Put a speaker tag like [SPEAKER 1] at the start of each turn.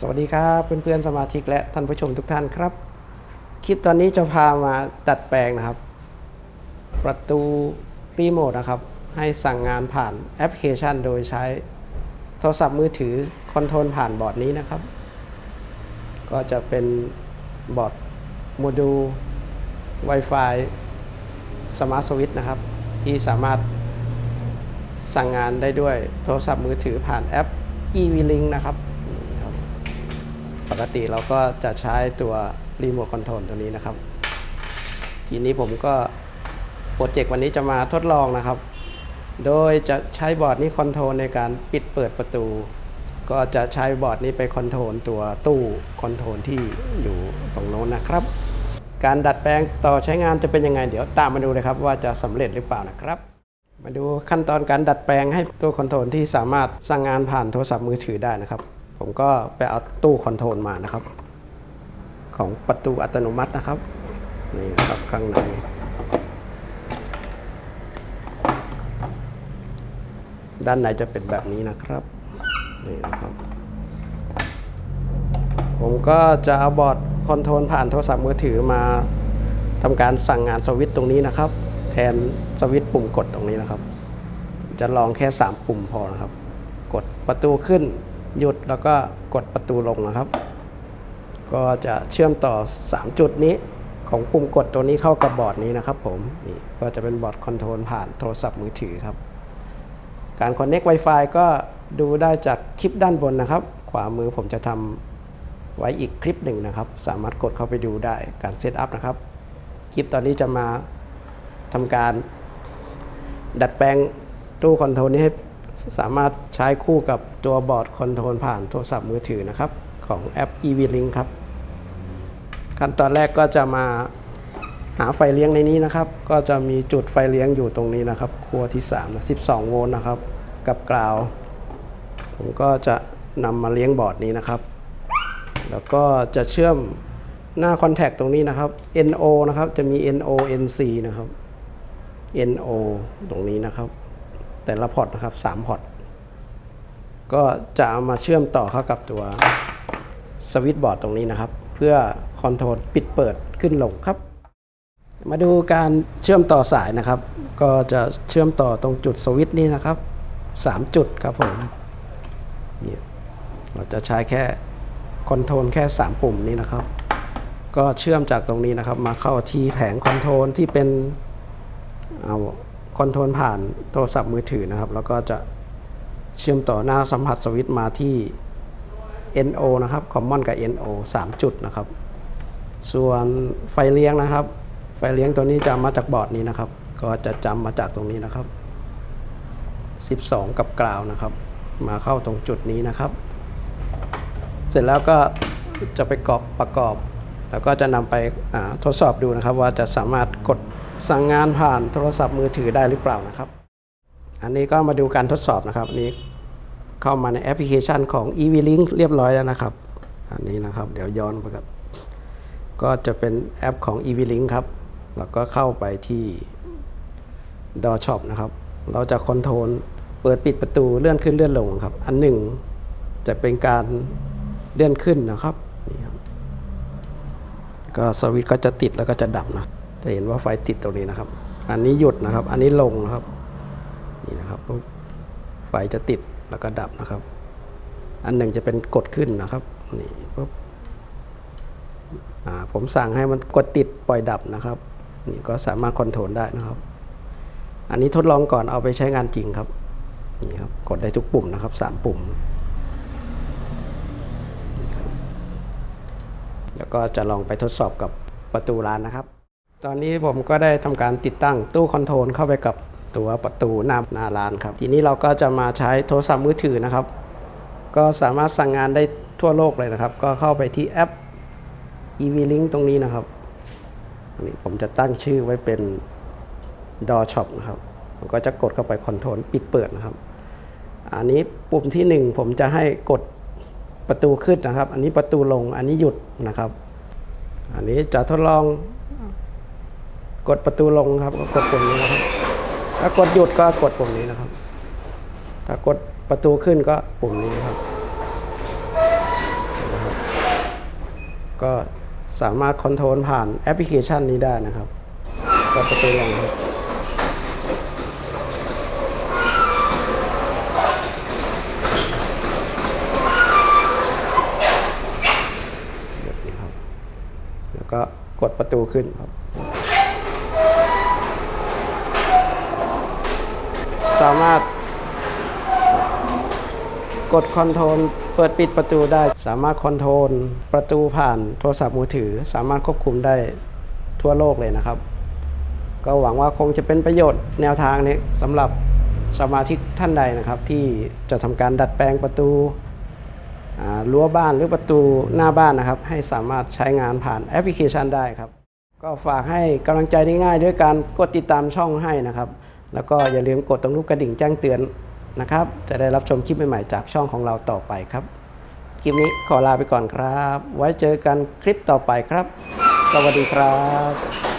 [SPEAKER 1] สวัสดีครับเพื่อนๆสมาชิกและท่านผู้ชมทุกท่านครับ คลิปตอนนี้จะพามาดัดแปลงนะครับ ประตูรีโมทนะครับ ให้สั่งงานผ่านแอปพลิเคชัน โดยใช้โทรศัพท์มือถือคอนโทรลผ่านบอร์ดนี้นะครับ ก็จะเป็นบอร์ดโมดูล Wi-Fi Smart Switch นะครับ ที่สามารถสั่งงานได้ด้วยโทรศัพท์มือถือผ่านแอป e-link นะครับนี่ครับ กติเราก็จะใช้ตัวรีโมทคอนโทรลตัวนี้นะครับ ทีนี้ผมก็โปรเจกต์วันนี้จะมาทดลองนะครับ โดยจะใช้บอร์ดนี้คอนโทรลในการปิดเปิดประตู ก็จะใช้บอร์ดนี้ไปคอนโทรลตัวตู้คอนโทรลที่อยู่ตรงโน้นนะครับ การดัดแปลงต่อใช้งานจะเป็นยังไง เดี๋ยวตามมาดูเลยครับว่าจะสำเร็จหรือเปล่านะครับมาดูขั้นตอนการดัดแปลงให้ตู้คอนโทรลที่สามารถสั่งงานผ่านโทรศัพท์มือถือได้นะครับ ผมก็ไปเอาตู้คอนโทรลมานะครับ ของประตูอัตโนมัตินะครับนี่นะครับข้างในด้านในจะเป็นแบบนี้นะครับนี่นะครับ ผมก็จะเอาบอร์ดคอนโทรลผ่านโทรศัพท์มือถือมาทำการสั่งงานสวิตช์ตรงนี้นะครับ แทนสวิตช์ปุ่มกดตรงนี้นะครับ จะลองแค่ 3 ปุ่มพอนะครับ กดประตูขึ้น หยุดแล้วก็กดประตูลงนะครับ ก็จะเชื่อมต่อ 3 จุดนี้ของปุ่มกดตัวนี้เข้ากับบอร์ดนี้นะครับผมนี่ก็จะเป็นบอร์ดคอนโทรลผ่านโทรศัพท์มือถือครับ การ Connect Wi-Fi ก็ดูได้จากคลิปด้านบนนะครับ ขวามือผมจะทำไว้อีกคลิปหนึ่งนะครับ สามารถกดเข้าไปดูได้การเซตอัพนะครับ คลิปตอนนี้จะมาทำการดัดแปลงตู้คอนโทรลนี้ให้ สามารถใช้คู่กับตัวบอร์ดคอนโทรลผ่านโทรศัพท์มือถือนะครับ ของแอป EV-Link ครับ ขั้นตอนแรกก็จะมาหาไฟเลี้ยงในนี้นะครับ ก็จะมีจุดไฟเลี้ยงอยู่ตรงนี้นะครับ ครัวที่3นะ12 โวลต์นะครับ กับกราว ผมก็จะนำมาเลี้ยงบอร์ดนี้นะครับ แล้วก็จะเชื่อมหน้าคอนแทคตรงนี้นะครับ NO นะครับ จะมี NO NC นะครับ NO ตรงนี้นะครับ แต่ละพอร์ตนะครับ3พอร์ตก็จะเอามาเชื่อมต่อเข้ากับตัวสวิตช์บอร์ดตรงนี้นะครับ เพื่อคอนโทรลปิดเปิดขึ้นลงครับ มาดูการเชื่อมต่อสายนะครับ ก็จะเชื่อมต่อตรงจุดสวิตช์นี้นะครับ 3 จุดครับผมนี่เราจะใช้แค่คอนโทรลแค่ 3 ปุ่มนี้นะครับ ก็เชื่อมจากตรงนี้นะครับ มาเข้าที่แผงคอนโทรลที่เป็นเอา คอนโทรลผ่านโทรศัพท์มือถือนะครับ แล้วก็จะเชื่อมต่อหน้าสัมผัสสวิตช์มาที่ NO นะครับ Common กับ NO 3 จุดนะครับ ส่วนไฟเลี้ยงนะครับ ไฟเลี้ยงตัวนี้จะมาจากบอร์ดนี้นะครับ ก็จะจำมาจากตรงนี้นะครับ 12 กับกราวนะครับ มาเข้าตรงจุดนี้นะครับ เสร็จแล้วก็จะไปกรอบประกอบ แล้วก็จะนำไปทดสอบดูนะครับ ว่าจะสามารถกด สั่งงานผ่านโทรศัพท์มือถือได้หรือเปล่านะครับ อันนี้ก็มาดูการทดสอบนะครับนี้เข้ามาในแอปพลิเคชันของ EV-Link เรียบร้อยแล้วนะครับ อันนี้นะครับเดี๋ยวย้อนไปครับ ก็จะเป็นแอปของ EV-Link ครับ แล้วก็เข้าไปที่ Door Shop นะครับ เราจะคอนโทรลเปิดปิดประตูเลื่อนขึ้นเลื่อนลงครับ อันหนึ่งจะเป็นการเลื่อนขึ้นนะครับนี่ครับก็สวิตช์ก็จะติดแล้วก็จะดับนะ จะเห็นว่าไฟติดตรงนี้นะครับ อันนี้หยุดนะครับ อันนี้ลงนะครับ นี่นะครับไฟจะติดแล้วก็ดับนะครับ อันหนึ่งจะเป็นกดขึ้นนะครับ นี่ปุ๊บอ่าผมสั่งให้มันกดติดปล่อยดับนะครับ นี่ก็สามารถคอนโทรลได้นะครับ อันนี้ทดลองก่อนเอาไปใช้งานจริงครับ นี่ครับ กดได้ทุกปุ่มนะครับสามปุ่มนี่ครับแล้วก็จะลองไปทดสอบกับประตูร้านนะครับ ตอนนี้ผมก็ได้ทำการติดตั้งตู้คอนโทรลเข้าไปกับตัวประตูหน้าหน้าร้านครับ ทีนี้เราก็จะมาใช้โทรศัพท์มือถือนะครับ ก็สามารถสั่งงานได้ทั่วโลกเลยนะครับ ก็เข้าไปที่แอป EV-Link ตรงนี้นะครับอันนี้ผมจะตั้งชื่อไว้เป็น Door Shop นะครับผมก็จะกดเข้าไปคอนโทรลปิดเปิดนะครับ อันนี้ปุ่มที่ 1 ผมจะให้กดประตูขึ้นนะครับ อันนี้ประตูลงอันนี้หยุดนะครับ อันนี้จะทดลอง กดประตูลงครับก็กดปุ่มนี้นะครับ ถ้ากดหยุดก็กดปุ่มนี้นะครับ ถ้ากดประตูขึ้นก็ปุ่มนี้นครับก็สามารถคอนโทรลผ่านแอปพลิเคชันนี้ได้นะครับเปิดประตูลงครับแบบนี้ครับแล้วก็กดประตูขึ้นครับ สามารถ กดคอนโทรลเปิดปิดประตูได้ สามารถคอนโทรลประตูผ่านโทรศัพท์มือถือ สามารถควบคุมได้ทั่วโลกเลยนะครับ ก็หวังว่าคงจะเป็นประโยชน์แนวทางนี้สำหรับสมาชิกท่านใดนะครับ ที่จะทำการดัดแปลงประตูรั้วบ้านหรือประตูหน้าบ้านนะครับ ให้สามารถใช้งานผ่านแอปพลิเคชันได้ครับ ก็ฝากให้กำลังใจได้ง่ายด้วยการกดติดตามช่องให้นะครับ แล้วก็อย่าลืมกดตรงรูปกระดิ่งแจ้งเตือนนะครับ จะได้รับชมคลิปใหม่ๆจากช่องของเราต่อไปครับ คลิปนี้ขอลาไปก่อนครับ ไว้เจอกันคลิปต่อไปครับ สวัสดีครับ